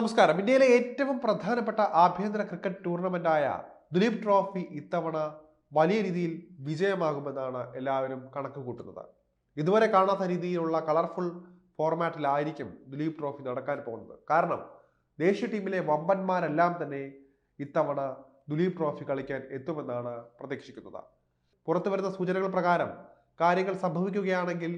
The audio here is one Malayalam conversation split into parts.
നമസ്കാരം. ഇന്ത്യയിലെ ഏറ്റവും പ്രധാനപ്പെട്ട ആഭ്യന്തര ക്രിക്കറ്റ് ടൂർണമെന്റായ ദുലീപ് ട്രോഫി ഇത്തവണ വലിയ രീതിയിൽ വിജയമാകുമെന്നാണ് എല്ലാവരും കണക്ക് കൂട്ടുന്നത്. ഇതുവരെ കാണാത്ത രീതിയിലുള്ള കളർഫുൾ ഫോർമാറ്റിലായിരിക്കും ദുലീപ് ട്രോഫി നടക്കാൻ പോകുന്നത്. കാരണം ദേശീയ ടീമിലെ വമ്പന്മാരെല്ലാം തന്നെ ഇത്തവണ ദുലീപ് ട്രോഫി കളിക്കാൻ എത്തുമെന്നാണ് പ്രതീക്ഷിക്കുന്നത്. പുറത്തു വരുന്ന സൂചനകൾ പ്രകാരം കാര്യങ്ങൾ സംഭവിക്കുകയാണെങ്കിൽ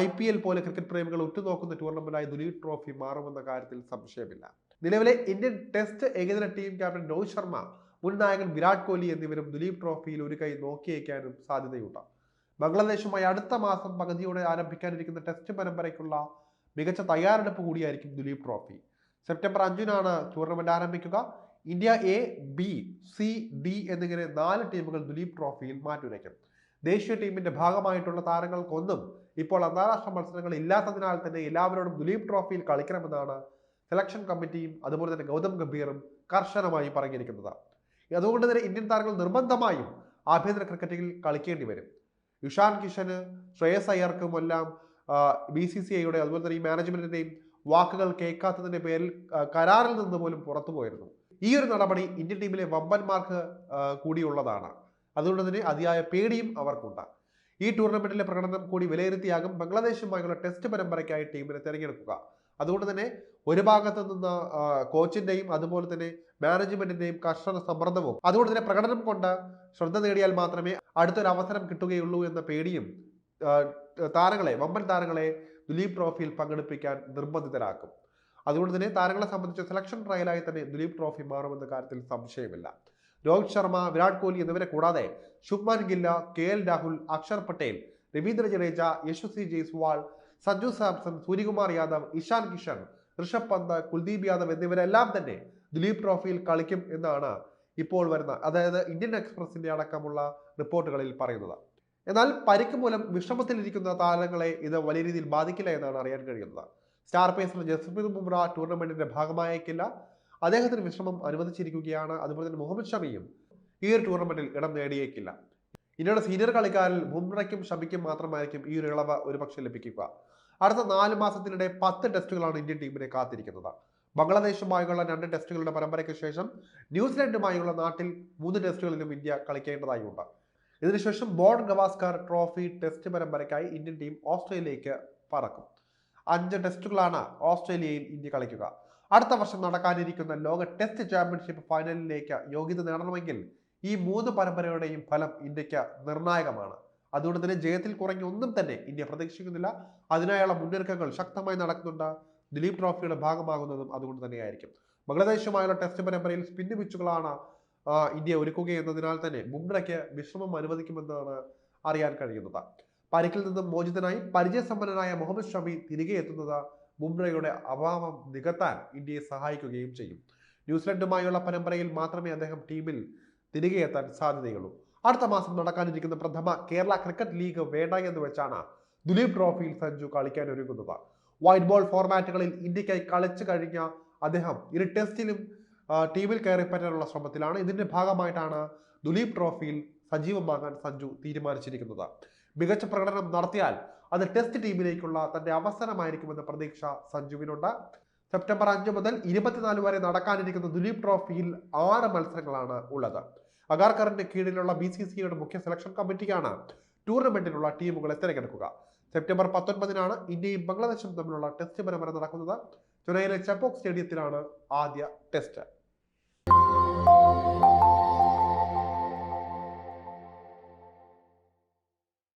ഐ പി എൽ പോലെ ക്രിക്കറ്റ് പ്രേമികൾ ഉറ്റുനോക്കുന്ന ടൂർണമെന്റായി ദുലീപ് ട്രോഫി മാറുമെന്ന കാര്യത്തിൽ സംശയമില്ല. നിലവിലെ ഇന്ത്യൻ ടെസ്റ്റ് ഏകദിന ടീം ക്യാപ്റ്റൻ രോഹിത് ശർമ്മ മുൻ നായകൻ വിരാട് കോഹ്ലി എന്നിവരും ദുലീപ് ട്രോഫിയിൽ ഒരു കൈ നോക്കിയേക്കാനും സാധ്യതയുണ്ട്. ബംഗ്ലാദേശുമായി അടുത്ത മാസം പകുതിയോടെ ആരംഭിക്കാനിരിക്കുന്ന ടെസ്റ്റ് പരമ്പരയ്ക്കുള്ള മികച്ച തയ്യാറെടുപ്പ് കൂടിയായിരിക്കും ദുലീപ് ട്രോഫി സെപ്റ്റംബർ അഞ്ചിനാണ് ടൂർണമെന്റ് ആരംഭിക്കുക. India A B C D എന്നിങ്ങനെ നാല് ടീമുകൾ ദുലീപ് ട്രോഫിയിൽ മാറ്റുരയ്ക്കും. ദേശീയ ടീമിന്റെ ഭാഗമായിട്ടുള്ള താരങ്ങൾക്കൊന്നും ഇപ്പോൾ അന്താരാഷ്ട്ര മത്സരങ്ങൾ ഇല്ലാത്തതിനാൽ തന്നെ എല്ലാവരോടും ദുലീപ് ട്രോഫിയിൽ കളിക്കണമെന്നാണ് സെലക്ഷൻ കമ്മിറ്റിയും അതുപോലെ തന്നെ ഗൗതം ഗംഭീറും കർശനമായി പറഞ്ഞിരിക്കുന്നത് അതുകൊണ്ട് തന്നെ ഇന്ത്യൻ താരങ്ങൾ നിർബന്ധമായും ആഭ്യന്തര ക്രിക്കറ്റിൽ കളിക്കേണ്ടി വരും. ഇഷാൻ കിഷന് ശ്രേയസ് അയ്യർക്കുമെല്ലാം ബി സി സി ഐയുടെ അതുപോലെ തന്നെ ഈ മാനേജ്മെന്റിന്റെയും വാക്കുകൾ കേൾക്കാത്തതിന്റെ പേരിൽ കരാറിൽ നിന്ന് പോലും പുറത്തു പോയിരുന്നു. ഈ ഒരു നടപടി ഇന്ത്യൻ ടീമിലെ വമ്പന്മാർക്ക് കൂടിയുള്ളതാണ്. അതുകൊണ്ട് തന്നെ അതിയായ പേടിയും അവർക്കുണ്ട്. ഈ ടൂർണമെന്റിലെ പ്രകടനം കൂടി വിലയിരുത്തിയാകും ബംഗ്ലാദേശുമായുള്ള ടെസ്റ്റ് പരമ്പരയ്ക്കായി ടീമിനെ തിരഞ്ഞെടുക്കുക. അതുകൊണ്ട് തന്നെ ഒരു ഭാഗത്ത് നിന്ന് കോച്ചിന്റെയും അതുപോലെ തന്നെ മാനേജ്മെന്റിന്റെയും കർശന സമ്മർദ്ദവും അതുകൊണ്ട് തന്നെ പ്രകടനം കൊണ്ട് ശ്രദ്ധ നേടിയാൽ മാത്രമേ അടുത്തൊരു അവസരം കിട്ടുകയുള്ളൂ എന്ന പേടിയും താരങ്ങളെ വമ്പൻ താരങ്ങളെ ദുലീപ് ട്രോഫിയിൽ പങ്കെടുപ്പിക്കാൻ നിർബന്ധിതരാക്കും. അതുകൊണ്ട് തന്നെ താരങ്ങളെ സംബന്ധിച്ച് സെലക്ഷൻ ട്രയലായി തന്നെ ദുലീപ് ട്രോഫി മാറുമെന്ന കാര്യത്തിൽ സംശയമില്ല. രോഹിത് ശർമ്മ വിരാട് കോഹ്ലി എന്നിവരെ കൂടാതെ Shubman ഗില്ല K L Rahul Axar Patel Ravindra Jadeja Yashasvi Jaiswal Sanju Samson Suryakumar Yadav Ishan Kishan Rishabh Pant Kuldeep Yadav എന്നിവരെല്ലാം തന്നെ ദിലീപ് ട്രോഫിയിൽ കളിക്കും എന്നാണ് ഇപ്പോൾ വരുന്ന അതായത് ഇന്ത്യൻ എക്സ്പ്രസിന്റെ അടക്കമുള്ള റിപ്പോർട്ടുകളിൽ പറയുന്നത്. എന്നാൽ പരിക്ക് മൂലം വിഷമത്തിലിരിക്കുന്ന താരങ്ങളെ ഇത് വലിയ രീതിയിൽ ബാധിക്കില്ല എന്നാണ് അറിയാൻ കഴിയുന്നത്. സ്റ്റാർ പേസർ ജസ്പ്രീത് ബുംറ ടൂർണമെന്റിന്റെ ഭാഗമായേക്കില്ല. അദ്ദേഹത്തിന് വിശ്രമം അനുവദിച്ചിരിക്കുകയാണ്. അതുപോലെ തന്നെ മുഹമ്മദ് ഷമിയും ഈ ഒരു ടൂർണമെന്റിൽ ഇടം നേടിയേക്കില്ല. ഇന്ത്യയുടെ സീനിയർ കളിക്കാരിൽ ബുംറയ്ക്കും ഷമിക്കും മാത്രമായിരിക്കും ഈ ഒരു ഇളവ് ഒരുപക്ഷെ ലഭിക്കുക. അടുത്ത നാല് മാസത്തിനിടെ പത്ത് ടെസ്റ്റുകളാണ് ഇന്ത്യൻ ടീമിനെ കാത്തിരിക്കുന്നത്. ബംഗ്ലാദേശുമായുള്ള രണ്ട് ടെസ്റ്റുകളുടെ പരമ്പരയ്ക്ക് ശേഷം ന്യൂസിലൻഡുമായുള്ള നാട്ടിൽ മൂന്ന് ടെസ്റ്റുകളിലും ഇന്ത്യ കളിക്കേണ്ടതായുണ്ട്. ഇതിനുശേഷം ബോൺ ഗവാസ്കർ ട്രോഫി ടെസ്റ്റ് പരമ്പരയ്ക്കായി ഇന്ത്യൻ ടീം ഓസ്ട്രേലിയയ്ക്ക് പറക്കും. അഞ്ച് ടെസ്റ്റുകളാണ് ഓസ്ട്രേലിയയിൽ ഇന്ത്യ കളിക്കുക. അടുത്ത വർഷം നടക്കാനിരിക്കുന്ന ലോക ടെസ്റ്റ് ചാമ്പ്യൻഷിപ്പ് ഫൈനലിലേക്ക് യോഗ്യത നേടണമെങ്കിൽ ഈ മൂന്ന് പരമ്പരയുടെയും ഫലം ഇന്ത്യയ്ക്ക് നിർണായകമാണ്. അതുകൊണ്ട് തന്നെ ജയത്തിൽ കുറഞ്ഞ ഒന്നും തന്നെ ഇന്ത്യ പ്രതീക്ഷിക്കുന്നില്ല. അതിനായുള്ള മുന്നൊരുക്കങ്ങൾ ശക്തമായി നടക്കുന്നുണ്ട്. ദിലീപ് ട്രോഫിയുടെ ഭാഗമാകുന്നതും അതുകൊണ്ട് തന്നെയായിരിക്കും. ബംഗ്ലാദേശുമായുള്ള ടെസ്റ്റ് പരമ്പരയിൽ സ്പിന്ന് പിച്ചുകളാണ് ഇന്ത്യ ഇന്ത്യ ഒരുക്കുകയെന്നതിനാൽ തന്നെ ബുംറയ്ക്ക് വിശ്രമം അനുവദിക്കുമെന്നാണ് അറിയാൻ കഴിയുന്നത്. പരിക്കിൽ നിന്നും മോചിതനായി പരിചയസമ്പന്നനായ മുഹമ്മദ് ഷമി തിരികെ എത്തുന്നത് ബുംറയുടെ അഭാവം നികത്താൻ ഇന്ത്യയെ സഹായിക്കുകയും ചെയ്യും. ന്യൂസിലൻഡുമായുള്ള പരമ്പരയിൽ മാത്രമേ അദ്ദേഹം ടീമിൽ തിരികെ എത്താൻ സാധ്യതയുള്ളൂ. അടുത്ത മാസം നടക്കാനിരിക്കുന്ന പ്രഥമ കേരള ക്രിക്കറ്റ് ലീഗ് വേണ്ട എന്ന് വെച്ചാണ് ദുലീപ് ട്രോഫിയിൽ സഞ്ജു കളിക്കാൻ ഒരുങ്ങുന്നത്. വൈറ്റ് ബോൾ ഫോർമാറ്റുകളിൽ ഇന്ത്യക്കായി കളിച്ചു കഴിഞ്ഞ അദ്ദേഹം ഇരു ടെസ്റ്റിലും ടീമിൽ കയറി പറ്റാനുള്ള ശ്രമത്തിലാണ്. ഇതിന്റെ ഭാഗമായിട്ടാണ് ദുലീപ് ട്രോഫിയിൽ സജീവമാകാൻ സഞ്ജു തീരുമാനിച്ചിരിക്കുന്നത്. മികച്ച പ്രകടനം നടത്തിയാൽ അത് ടെസ്റ്റ് ടീമിലേക്കുള്ള തന്റെ അവസരമായിരിക്കുമെന്ന പ്രതീക്ഷ സഞ്ജുവിനുണ്ട്. സെപ്റ്റംബർ അഞ്ച് മുതൽ ഇരുപത്തിനാല് വരെ നടക്കാനിരിക്കുന്ന ദുലീപ് ട്രോഫിയിൽ ആറ് മത്സരങ്ങളാണ് ഉള്ളത്. അഗാർക്കറിന്റെ കീഴിലുള്ള ബി സി സിയുടെ മുഖ്യ സെലക്ഷൻ കമ്മിറ്റിയാണ് ടൂർണമെന്റിലുള്ള ടീമുകളെ തിരഞ്ഞെടുക്കുക. സെപ്റ്റംബർ പത്തൊൻപതിനാണ് ഇന്ത്യയും ബംഗ്ലാദേശും തമ്മിലുള്ള ടെസ്റ്റ് പരമ്പര നടക്കുന്നത്. ചെന്നൈയിലെ ചെപ്പോക് സ്റ്റേഡിയത്തിലാണ് ആദ്യ ടെസ്റ്റ്